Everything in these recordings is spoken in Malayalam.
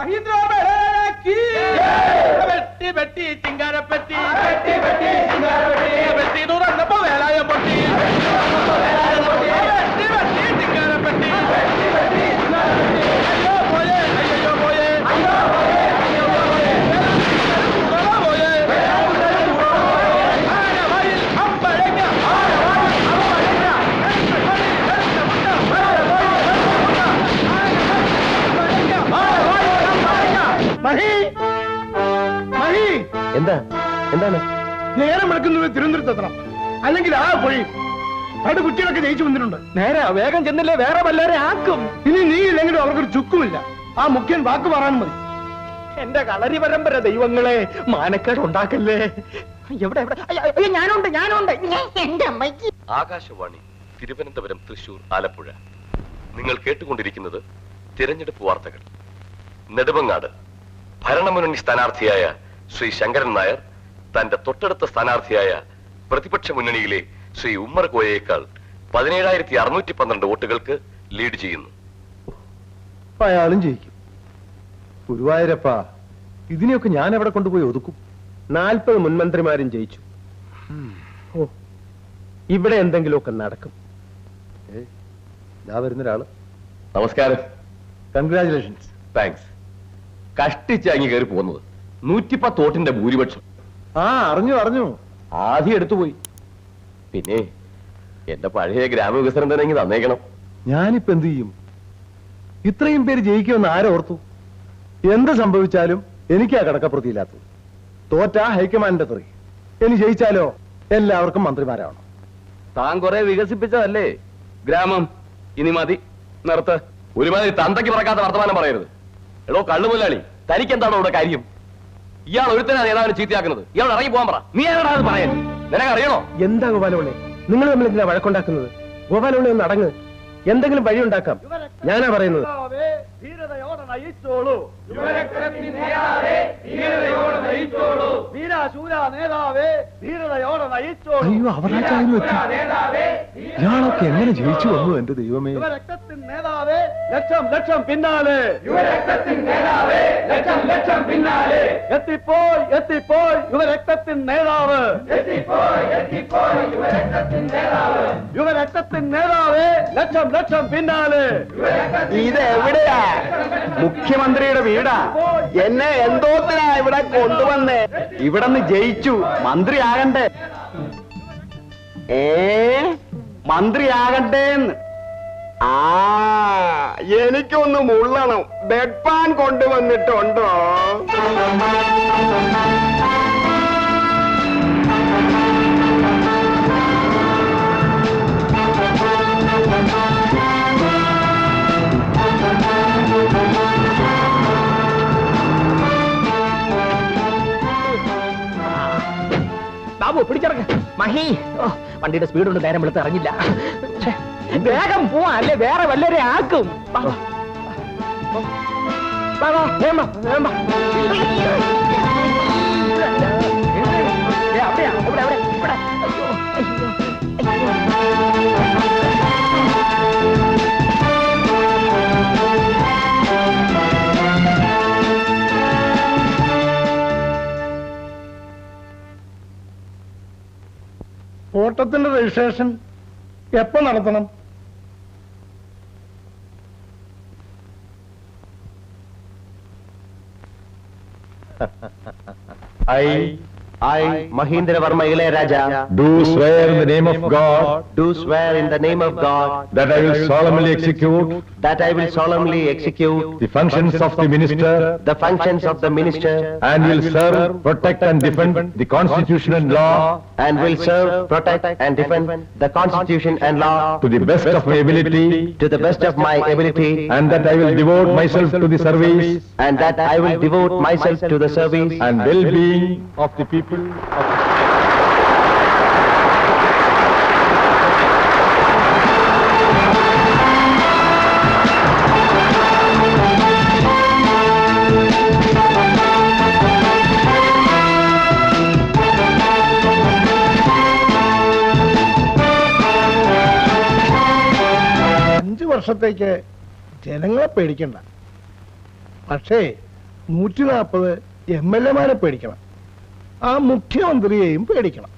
மகிந்திராபலராக்கி வெட்டி வெட்டி சிங்கார பெட்டி வெட்டி வெட்டி சிங்கார பெட்டி வெட்டி நூறு அந்தப்போ வேலாயம் பட்டி എന്താ? എന്താണ്? നേരം വിളക്കുന്നത് തിരുവനന്തപുരത്തെത്തണം. അല്ലെങ്കിൽ ആ പോയി അവിടെ കുട്ടികളൊക്കെ ജയിച്ചു വന്നിട്ടുണ്ട്. നേരെ വേഗം ചെന്നില്ലേ വേറെ വല്ലവരെ ആക്കും. ഇനി നീ ഇല്ലെങ്കിലും അവർക്കൊരു ചുക്കുമില്ല. ആ മുഖ്യൻ വാക്ക് പറയാൻ മതി. എന്റെ കളരി പരമ്പര ദൈവങ്ങളെ മാനക്കേട് ഉണ്ടാക്കല്ലേ? എവിടെ എവിടെ? ഞാനുണ്ട് ഞാനുണ്ട്. എന്റെ അമ്മയ്ക്ക്. ആകാശവാണി തിരുവനന്തപുരം തൃശൂർ ആലപ്പുഴ. നിങ്ങൾ കേട്ടുകൊണ്ടിരിക്കുന്നത് തിരഞ്ഞെടുപ്പ് വാർത്തകൾ. നെടുമങ്ങാട് ഭരണമുന്നണി സ്ഥാനാർത്ഥിയായ ശ്രീ ശങ്കരൻ നായർ തന്റെ തൊട്ടടുത്ത സ്ഥാനാർത്ഥിയായ പ്രതിപക്ഷ മുന്നണിയിലെ ശ്രീ ഉമ്മർ കോയയേക്കാൾ പതിനേഴായിരത്തി അറുന്നൂറ്റി പന്ത്രണ്ട് വോട്ടുകൾക്ക് ലീഡ് ചെയ്യുന്നു. അയാളും ജയിക്കും. ഗുരുവായൂരപ്പ ഇതിനെയൊക്കെ ഞാൻ എവിടെ കൊണ്ടുപോയി ഒതുക്കും? നാൽപ്പത് മുൻമന്ത്രിമാരും ജയിച്ചു. ഓ ഇവിടെ എന്തെങ്കിലുമൊക്കെ നടക്കും. ഞാൻ വരുന്ന ഒരാൾ നമസ്കാരം. കൺഗ്രാചുലേഷൻസ് താങ്ക്സ് കഷ്ടിച്ച് അങ്ങ് കയറി പോകുന്നത്. നൂറ്റിപ്പത്ത് വോട്ടിന്റെ ഭൂരിപക്ഷം. ആ അറിഞ്ഞു അറിഞ്ഞു. ആദ്യം എടുത്തുപോയി പിന്നെ എന്റെ പഴയ ഗ്രാമവികസനം തന്നെ തന്നേക്കണം. ഞാനിപ്പോ എന്ത് ചെയ്യും? ഇത്രയും പേര് ജയിക്കുമെന്ന് ആരോർത്തു എന്ത് സംഭവിച്ചാലും എനിക്കാ കടക്കപ്രതിയില്ലാത്തത്. തോറ്റാ ഹൈക്കമാൻഡിന്റെ തെറി. ഇനി ജയിച്ചാലോ എല്ലാവർക്കും മന്ത്രിമാരാവണം. താൻ കുറെ വികസിപ്പിച്ചതല്ലേ? ഗ്രാമം ഇനി മതി. നിർത്ത്. ഒരുമാതിരി തന്തയ്ക്ക് പറക്കാത്ത വർത്തമാനം പറയരുത്. എടോ കള്ളുമുല്ലാളി തനിക്ക് എന്താണ് ഇവിടെ കാര്യം? ഇയാൾ ഒരുത്തനാണ് നേതാവിനെ ചീത്തയാക്കുന്നത്. ഇയാൾ ഇറങ്ങി പോകാൻ പറ. നീ ആരാടാ അത് പറയാൻ? നിനക്ക് അറിയണോ എന്താ ഗോപാലോളെ നിങ്ങൾ തമ്മിൽ എന്തിനാ വഴക്കുണ്ടാക്കുന്നത്? ഗോപാലോളെ ഒന്ന് അടങ്ങ്. എന്തെങ്കിലും വഴി ഉണ്ടാക്കാം ഞാനാ പറയുന്നത്. ധീരതയോടെ നയിച്ചോളൂ. വീരാശൂര നേതാവേ ധീരതയോടെ നയിച്ചോളൂ. അയ്യോ എത്തി ഇയാളൊക്കെ എങ്ങനെ ജയിച്ചു വന്നു എന്റെ ദൈവമേ? യുവരക്തത്തിൻ നേതാവേ ലക്ഷം ലക്ഷം പിന്നാലെ. എത്തിപ്പോയി എത്തിപ്പോയി യുവരക്തത്തിൻ നേതാവ്. യുവരക്തത്തിൻ നേതാവേ. ലക്ഷം ലക്ഷം പിന്നാലെ. ഇത് എവിടെയാ മുഖ്യമന്ത്രിയുടെ വീടാ. എന്നെ എന്തോത്തിനാ ഇവിടെ കൊണ്ടുവന്നേ? ഇവിടെ നിന്ന് ജയിച്ചു. മന്ത്രിയാകണ്ടേ. ഏ? മന്ത്രിയാകണ്ടേന്ന്. ആ എനിക്കൊന്ന് മുള്ളണം. Bed pan കൊണ്ടുവന്നിട്ടുണ്ടോ? വണ്ടിയുടെ സ്പീഡ് കൊണ്ട് നേരം വെളുത്ത് അറിഞ്ഞില്ല വേഗം പോവാ അല്ലെ? വേറെ വല്ലരെ ആക്കും. അവിടെയാ, ഓട്ടത്തിന്റെ രജിസ്ട്രേഷൻ എപ്പോ നടത്തണം? I I, Mahindra Varma Ilayaraja, do swear in the name of God. Do swear in the name of God that I will solemnly execute that I will solemnly execute the functions of the minister the functions of the minister and will serve, protect and defend the constitution and law and will serve, protect and defend the constitution and law to the best of my ability to the best of my ability and that I will devote myself to the service and that I will devote myself to the service and well-being of the people of അഞ്ചു വർഷത്തേക്ക് ജനങ്ങളെ പേടിക്കണ്ട. പക്ഷേ നൂറ്റി നാൽപ്പത് എം എൽ എമാരെ പേടിക്കണം. ആ മുഖ്യമന്ത്രിയെയും പേടിക്കണം.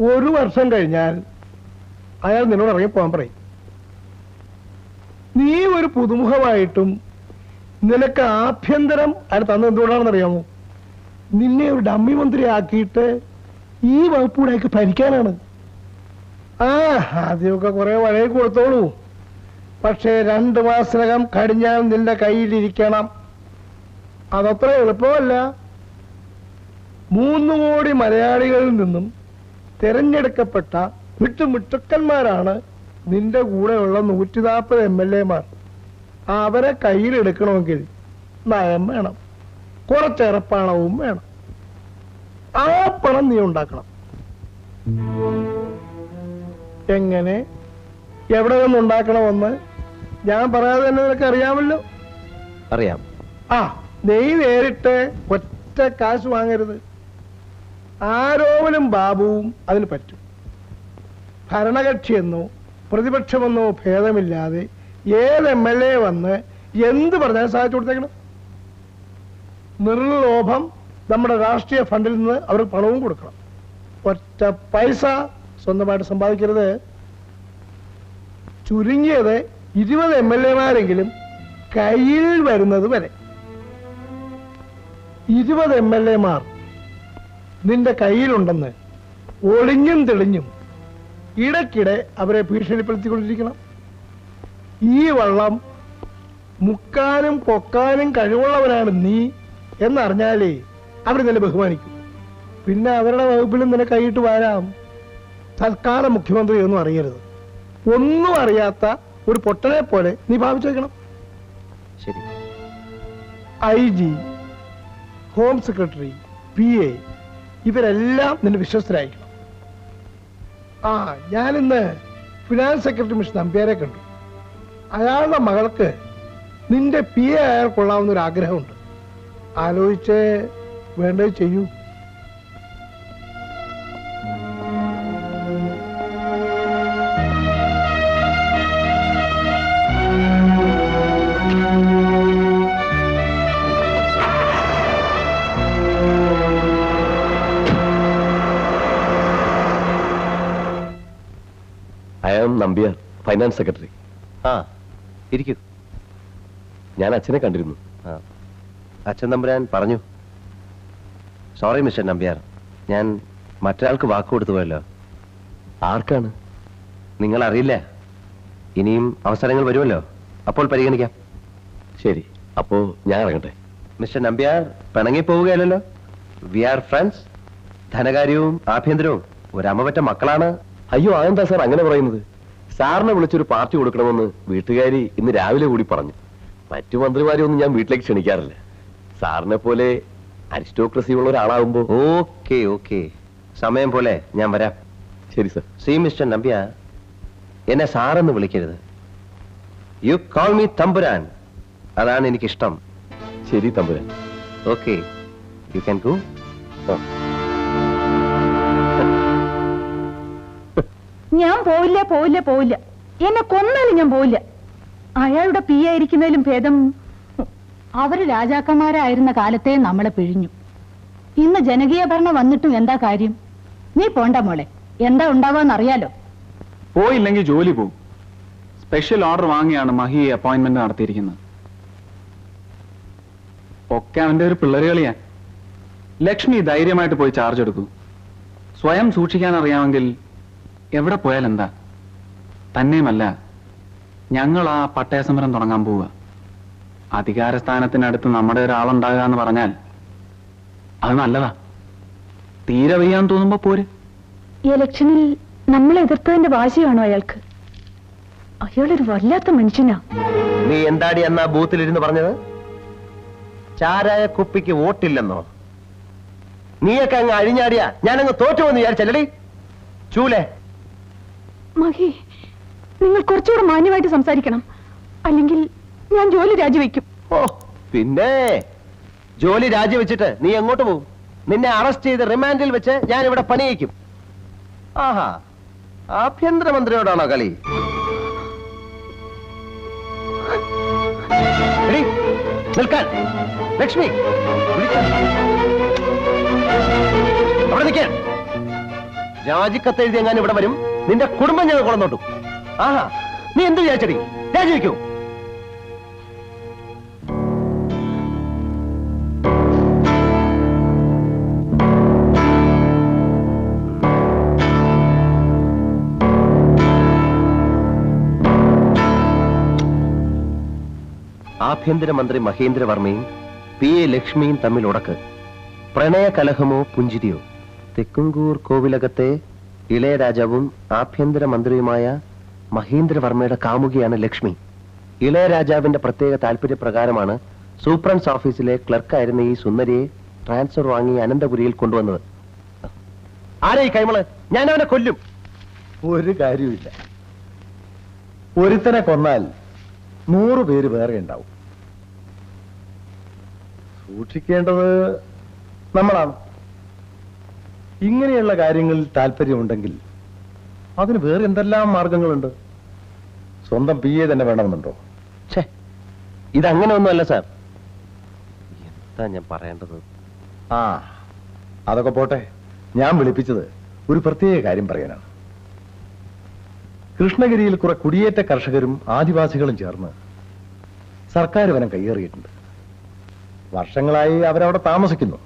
ഒരു വർഷം കഴിഞ്ഞാൽ അയാൾ നിന്നോട് ഇറങ്ങി പോകാൻ പറയും. നീ ഒരു പുതുമുഖമായിട്ടും നിനക്ക് ആഭ്യന്തരം അയാൾ തന്നത് എന്തുകൊണ്ടാണെന്ന് അറിയാമോ? നിന്നെ ഒരു ഡമ്മി മന്ത്രി ആക്കിയിട്ട് ഈ വകുപ്പൂടെ അയാൾക്ക് ഭരിക്കാനാണ്. ആ ആദ്യമൊക്കെ കുറെ വഴയെ കൊടുത്തോളൂ. പക്ഷേ രണ്ട് മാസത്തിനകം കഴിഞ്ഞാൽ നിന്റെ കയ്യിലിരിക്കണം. അതത്ര എളുപ്പമല്ല. മൂന്ന് കോടി മലയാളികളിൽ നിന്നും തിരഞ്ഞെടുക്കപ്പെട്ട വിട്ടുമിട്ടുക്കന്മാരാണ് നിന്റെ കൂടെയുള്ള നൂറ്റി നാൽപ്പത് എം എൽ എമാർ അവരെ കയ്യിലെടുക്കണമെങ്കിൽ നയം വേണം. കുറച്ചേറെ പണവും വേണം. ആ പണം നീ ഉണ്ടാക്കണം. എങ്ങനെ? എവിടെ നിന്ന് ഉണ്ടാക്കണമെന്ന് ഞാൻ പറയാതെ തന്നെ നിനക്ക് അറിയാമല്ലോ. അറിയാം. ആ നെയ് നേരിട്ട് ഒറ്റ കാശ് വാങ്ങരുത്. ആരോപലും ബാബുവും അതിന് പറ്റും. ഭരണകക്ഷിയെന്നോ പ്രതിപക്ഷമെന്നോ ഭേദമില്ലാതെ ഏത് എം എൽ എ വന്ന് എന്ത് പറഞ്ഞാലും സഹായിച്ചു കൊടുത്തേക്കണം. നിർലോഭം നമ്മുടെ രാഷ്ട്രീയ ഫണ്ടിൽ നിന്ന് അവർക്ക് പണവും കൊടുക്കണം. ഒറ്റ പൈസ സ്വന്തമായിട്ട് സമ്പാദിക്കരുത്. ചുരുങ്ങിയത് ഇരുപത് എം എൽ എമാരെങ്കിലും കയ്യിൽ വരുന്നത് വരെ. ഇരുപത് എം എൽ എമാർ നിന്റെ കയ്യിലുണ്ടെന്ന് ഒളിഞ്ഞും തെളിഞ്ഞും ഇടയ്ക്കിടെ അവരെ ഭീഷണിപ്പെടുത്തിക്കൊണ്ടിരിക്കണം. ഈ വള്ളം മുക്കാനും പൊക്കാനും കഴിവുള്ളവനാണ് നീ എന്നറിഞ്ഞാലേ അവർ നിന്നെ ബഹുമാനിക്കും. പിന്നെ അവരുടെ വകുപ്പിലും നിന്നെ കൈയിട്ട് വരാം. തൽക്കാല മുഖ്യമന്ത്രി ഒന്നും അറിയരുത്. ഒന്നും അറിയാത്ത ഒരു പൊട്ടനെ പോലെ നീ ഭാവിച്ചു വെക്കണം. ശരി. I G home secretary P A ഇവരെല്ലാം നിന്റെ വിശ്വസ്തരായിരിക്കണം. ആ ഞാനിന്ന് ഫിനാൻസ് സെക്രട്ടറി മിസ്റ്റർ നമ്പ്യാരെ കണ്ടു. അയാളുടെ മകൾക്ക് നിന്റെ പി എ അയാൾ കൊള്ളാവുന്ന ഒരു ആഗ്രഹമുണ്ട് ആലോചിച്ച് വേണ്ടത് ചെയ്യൂ. ഫൈനാൻസ് സെക്രട്ടറി ആ ഇരിക്കൂ. ഞാൻ അച്ഛനെ കണ്ടിരുന്നു. ആ. അച്ഛൻ തമ്പുരാൻ പറഞ്ഞു. Sorry mister Nambiar. ഞാൻ മറ്റൊരാൾക്ക് വാക്ക് കൊടുത്തു പോയല്ലോ. ആർക്കാണ്? നിങ്ങൾ അറിയില്ല. ഇനിയും അവസരങ്ങൾ വരുമല്ലോ. അപ്പോൾ പരിഗണിക്കാം. ശരി. അപ്പോ ഞാൻ ഇറങ്ങട്ടെ. മിസ്റ്റർ നമ്പ്യാർ പിണങ്ങി പോവുകയല്ലോ വി ആർ ഫ്രണ്ട്സ് ധനകാര്യവും ആഭ്യന്തരവും. ഒരമ്മ പറ്റ മക്കളാണ്. അയ്യോ അതെന്താ സാർ അങ്ങനെ പറയുന്നത്? സാറിനെ വിളിച്ചൊരു പാർട്ടി കൊടുക്കണമെന്ന് വീട്ടുകാരി ഇന്ന് രാവിലെ കൂടി പറഞ്ഞു. മറ്റു മന്ത്രിമാരെ ഒന്നും ഞാൻ വീട്ടിലേക്ക് ക്ഷണിക്കാറില്ല. സാറിനെ പോലെ അരിസ്റ്റോക്രസി ഉള്ള ഒരാളാകുമ്പോ ഓക്കെ ഓക്കെ. സമയം പോലെ ഞാൻ വരാം. ശരി സർ. സി മിസ്റ്റർ നമ്പ്യ എന്നെ സാറെന്ന് വിളിക്കരുത്. യു കോൾ മീ തമ്പുരാൻ. അതാണ് എനിക്കിഷ്ടം. ശരി തമ്പുരാൻ. ഓക്കെ. യു ക്യാൻ ഗോ ഞാൻ പോവില്ല പോവില്ല പോവില്ല. എന്നെ കൊന്നാലും ഞാൻ പോവില്ല. അയാളുടെ പി ആയിരിക്കുന്നതിലും ഭേദം. അവർ രാജാക്കന്മാരായിരുന്ന കാലത്തെ നമ്മളെ പിഴിഞ്ഞു. ഇന്ന് ജനകീയ ഭരണം വന്നിട്ടും എന്താ കാര്യം? നീ പോണ്ട മോളെ. എന്താ ഉണ്ടാവാന്ന് അറിയാലോ പോയില്ലെങ്കിൽ ജോലി പോകും സ്പെഷ്യൽ ഓർഡർ വാങ്ങിയാണ് മഹി അപ്പോയിന്റ്മെന്റ് നടത്തിയിരിക്കുന്നത്. ഒക്കെ അവന്റെ ഒരു പിള്ളേരുകളിയാ. ലക്ഷ്മി ധൈര്യമായിട്ട് പോയി ചാർജ് എടുക്കൂ സ്വയം സൂക്ഷിക്കാൻ അറിയാമെങ്കിൽ എവിടെ പോയാൽ എന്താ തന്നെയുമല്ല ഞങ്ങൾ ആ പട്ടയ സമരം തുടങ്ങാൻ പോവുക. അധികാര സ്ഥാനത്തിനടുത്ത് നമ്മുടെ ഒരാളുണ്ടാകുക എന്ന് പറഞ്ഞാൽ അത് നല്ലതാ. തീരെ വയ്യാന്ന് തോന്നുമ്പോ പോരെ. ഇലക്ഷനിൽ നമ്മളെ എതിർത്തതിന്റെ വാശിയാണോ അയാൾക്ക്. അയാളൊരു വല്ലാത്ത മനുഷ്യനാ. നീ എന്താടി എന്നാ ബൂത്തിലിരുന്ന് പറഞ്ഞത്? ചാരായ കുപ്പിക്ക് വോട്ടില്ലെന്നോ? നീയൊക്കെ അങ്ങ് അഴിഞ്ഞാടിയാ. ഞാനങ്ങ് തോറ്റുവെന്ന് വിചാരിച്ചല്ലടി. ചൂലേ. മഹി നിങ്ങൾ കുറച്ചുകൂടെ മാന്യമായിട്ട് സംസാരിക്കണം. അല്ലെങ്കിൽ ഞാൻ ജോലി രാജിവെക്കും. ഓ പിന്നെ? ജോലി രാജിവെച്ചിട്ട് നീ എങ്ങോട്ട് പോകും നിന്നെ അറസ്റ്റ് ചെയ്ത് റിമാൻഡിൽ വെച്ച് ഞാൻ ഇവിടെ പണിയിക്കും. ആഹാ ആഭ്യന്തരമന്ത്രിയോടാണോ കളി? നിൽക്കാൻ. ലക്ഷ്മി. അവിടെ രാജിക്കത്ത് എഴുതി എങ്ങാനും ഇവിടെ വരും. നിന്റെ കുടുംബം ഞങ്ങൾ കൊളന്നോട്ടു ആഹാ നീ എന്ത് വിചാരിച്ചടി? രാജിവെക്കൂ. ആഭ്യന്തരമന്ത്രി മഹേന്ദ്രവർമ്മയും പി എ ലക്ഷ്മിയും തമ്മിൽ ഉടക്ക് പ്രണയ കലഹമോ പുഞ്ചിരിയോ? തെക്കുംകൂർ കോവിലകത്തെ ഇളയരാജാവും ആഭ്യന്തരമന്ത്രിയുമായ മഹേന്ദ്രവർമ്മയുടെ കാമുകിയാണ് ലക്ഷ്മി. ഇളയരാജാവിന്റെ പ്രത്യേക താല്പര്യപ്രകാരമാണ് സൂപ്രണ്ട്സ് ഓഫീസിലെ ക്ലർക്കായിരുന്ന ഈ സുന്ദരിയെ ട്രാൻസ്ഫർ വാങ്ങി അനന്തപുരിയിൽ കൊണ്ടുവന്നത്. ആരെ ഈ കൈമൾ? ഞാൻ അവനെ കൊല്ലും. ഒരു കാര്യമില്ല ഒരുത്തനെ കൊന്നാൽ നൂറ് പേര് വേറെ ഉണ്ടാവും. സൂക്ഷിക്കേണ്ടത് നമ്മളാണ്. ഇങ്ങനെയുള്ള കാര്യങ്ങളിൽ താല്പര്യമുണ്ടെങ്കിൽ അതിന് വേറെ എന്തെല്ലാം മാർഗങ്ങളുണ്ട്? സ്വന്തം പി എ തന്നെ വേണമെന്നുണ്ടോ? ഛേ ഇതങ്ങനെ ഒന്നുമല്ല സാർ. എന്താ ഞാൻ പറയേണ്ടത്? ആ അതൊക്കെ പോട്ടെ. ഞാൻ വിളിപ്പിച്ചത് ഒരു പ്രത്യേക കാര്യം പറയാനാണ്. കൃഷ്ണഗിരിയിൽ കുറെ കുടിയേറ്റ കർഷകരും ആദിവാസികളും ചേർന്ന് സർക്കാർ വനം കയ്യേറിയിട്ടുണ്ട്. വർഷങ്ങളായി അവരവിടെ താമസിക്കുന്നു.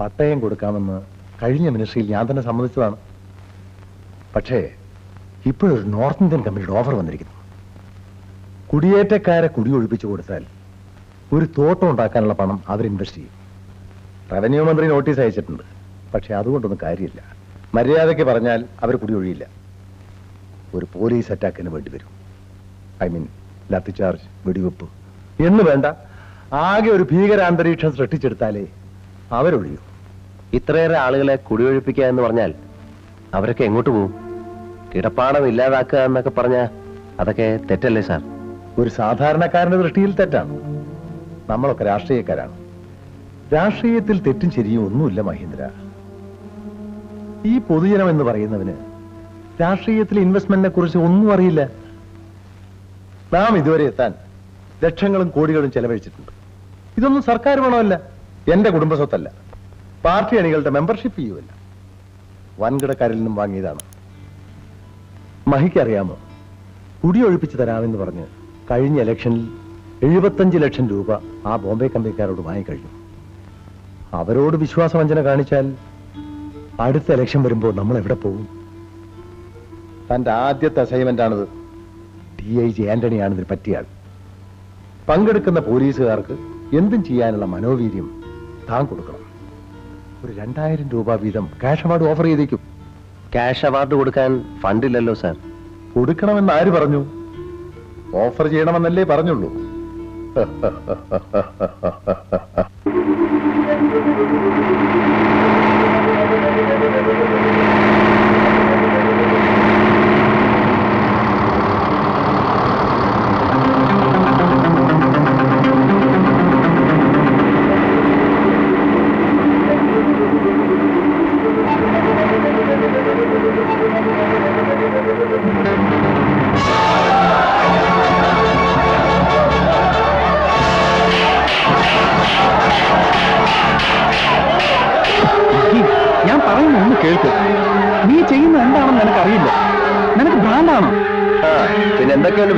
പട്ടയം കൊടുക്കാമെന്ന് കഴിഞ്ഞ മിനിസ്ട്രിയിൽ ഞാൻ തന്നെ സമ്മതിച്ചതാണ്. പക്ഷേ ഇപ്പോഴൊരു നോർത്ത് ഇന്ത്യൻ കമ്പനിയുടെ ഓഫർ വന്നിരിക്കുന്നു. കുടിയേറ്റക്കാരെ കുടിയൊഴിപ്പിച്ചു കൊടുത്താൽ ഒരു തോട്ടം ഉണ്ടാക്കാനുള്ള പണം അവർ ഇൻവെസ്റ്റ് ചെയ്യും. റവന്യൂ മന്ത്രി നോട്ടീസ് അയച്ചിട്ടുണ്ട്. പക്ഷേ അതുകൊണ്ടൊന്നും കാര്യമില്ല. മര്യാദയ്ക്ക് പറഞ്ഞാൽ അവർ കുടിയൊഴിയില്ല ഒരു പോലീസ് അറ്റാക്കിന് വേണ്ടി വരും. ഐ മീൻ ലാത്തിചാർജ് വെടിവെപ്പ്. എന്ന് വേണ്ട ആകെ ഒരു ഭീകരാന്തരീക്ഷം സൃഷ്ടിച്ചെടുത്താലേ അവരൊഴിയൂ. ഇത്രയേറെ ആളുകളെ കുടിയൊഴിപ്പിക്കുക എന്ന് പറഞ്ഞാൽ അവരൊക്കെ എങ്ങോട്ട് പോകും കിടപ്പാടം ഇല്ലാതാക്കുക എന്നൊക്കെ പറഞ്ഞ അതൊക്കെ തെറ്റല്ലേ സാർ? ഒരു സാധാരണക്കാരന്റെ ദൃഷ്ടിയിൽ തെറ്റാണ്. നമ്മളൊക്കെ രാഷ്ട്രീയക്കാരാണ്. രാഷ്ട്രീയത്തിൽ തെറ്റും ശരിയും ഒന്നുമില്ല മഹേന്ദ്ര. ഈ പൊതുജനം എന്ന് പറയുന്നവന് രാഷ്ട്രീയത്തിലെ ഇൻവെസ്റ്റ്മെന്റിനെ കുറിച്ച് ഒന്നും അറിയില്ല. നാം ഇതുവരെ എത്താൻ ലക്ഷങ്ങളും കോടികളും ചെലവഴിച്ചിട്ടുണ്ട്. ഇതൊന്നും സർക്കാർ പണമല്ല. എന്റെ കുടുംബ സ്വത്തല്ല. പാർട്ടി അണികളുടെ മെമ്പർഷിപ്പ് ചെയ്യുമല്ല വൻകിടക്കാരിൽ നിന്നും വാങ്ങിയതാണ്. മഹിക്കറിയാമോ? കുടിയൊഴിപ്പിച്ച് തരാമെന്ന് പറഞ്ഞ് കഴിഞ്ഞ ഇലക്ഷനിൽ എഴുപത്തഞ്ച് ലക്ഷം രൂപ ആ ബോംബെ കമ്പനിക്കാരോട് വാങ്ങിക്കഴിഞ്ഞു. അവരോട് വിശ്വാസവഞ്ചന കാണിച്ചാൽ അടുത്ത ഇലക്ഷൻ വരുമ്പോൾ നമ്മൾ എവിടെ പോകും തന്റെ ആദ്യത്തെ അസൈൻമെന്റ് ആണത്. ഡി ഐ ജി ആന്റണിയാണ് ഇതിന് പറ്റിയാൾ പങ്കെടുക്കുന്ന പോലീസുകാർക്ക് എന്തും ചെയ്യാനുള്ള മനോവീര്യം താൻ കൊടുക്കണം. ഒരു രണ്ടായിരം രൂപ വീതം ക്യാഷ് അവാർഡ് ഓഫർ ചെയ്തേക്കും. ക്യാഷ് അവാർഡ് കൊടുക്കാൻ ഫണ്ടില്ലല്ലോ സാർ കൊടുക്കണമെന്ന് ആര് പറഞ്ഞു? ഓഫർ ചെയ്യണമെന്നല്ലേ പറഞ്ഞുള്ളൂ.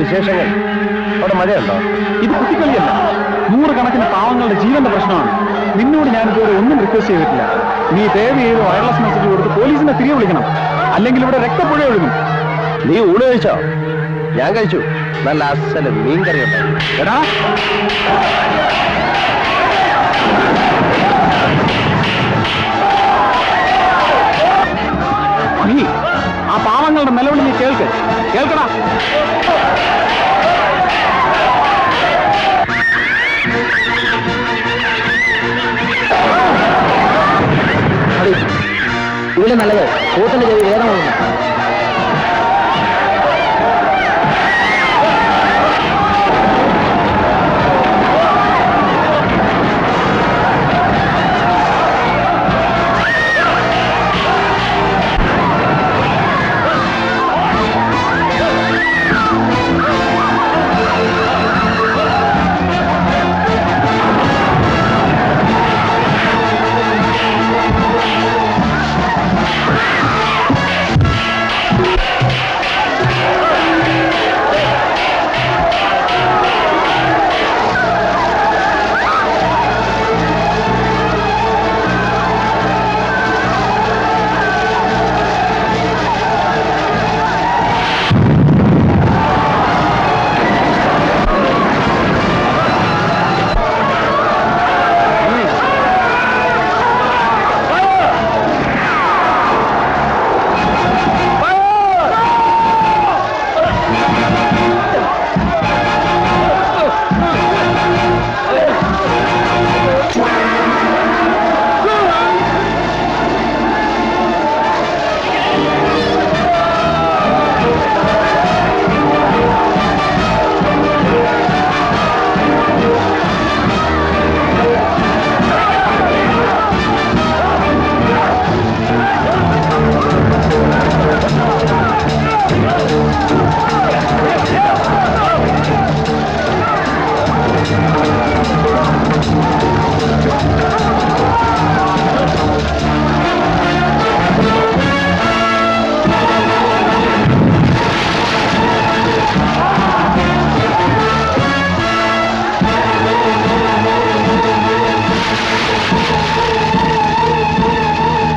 വിശേഷങ്ങൾ? അവിടെ മഴയുണ്ടോ? ഇത് കുട്ടിക്കളിയല്ല നൂറുകണക്കിന് പാവങ്ങളുടെ ജീവന്റെ പ്രശ്നമാണ്. നിന്നോട് ഞാൻ ഇതുവരെ ഒന്നും റിക്വസ്റ്റ് ചെയ്തിട്ടില്ല. നീ ദയവ് ചെയ്ത് വയർലെസ് മെസ്സേജ് കൊടുത്ത് പോലീസിനെ തിരികെ വിളിക്കണം. അല്ലെങ്കിൽ ഇവിടെ രക്തപ്പുഴ ഒഴുകും. നീ ഊണ് കഴിച്ചോ? ഞാൻ കഴിച്ചു. നല്ല അസല മീൻ കറി ഉണ്ടായിരുന്നു നീ ആ പാവങ്ങളുടെ നിലവിളി നീ കേൾക്ക്. കേൾക്കടാ. ജീവിതം നല്ലത് കൂട്ടന്റെ ജോലി വേദമാണ്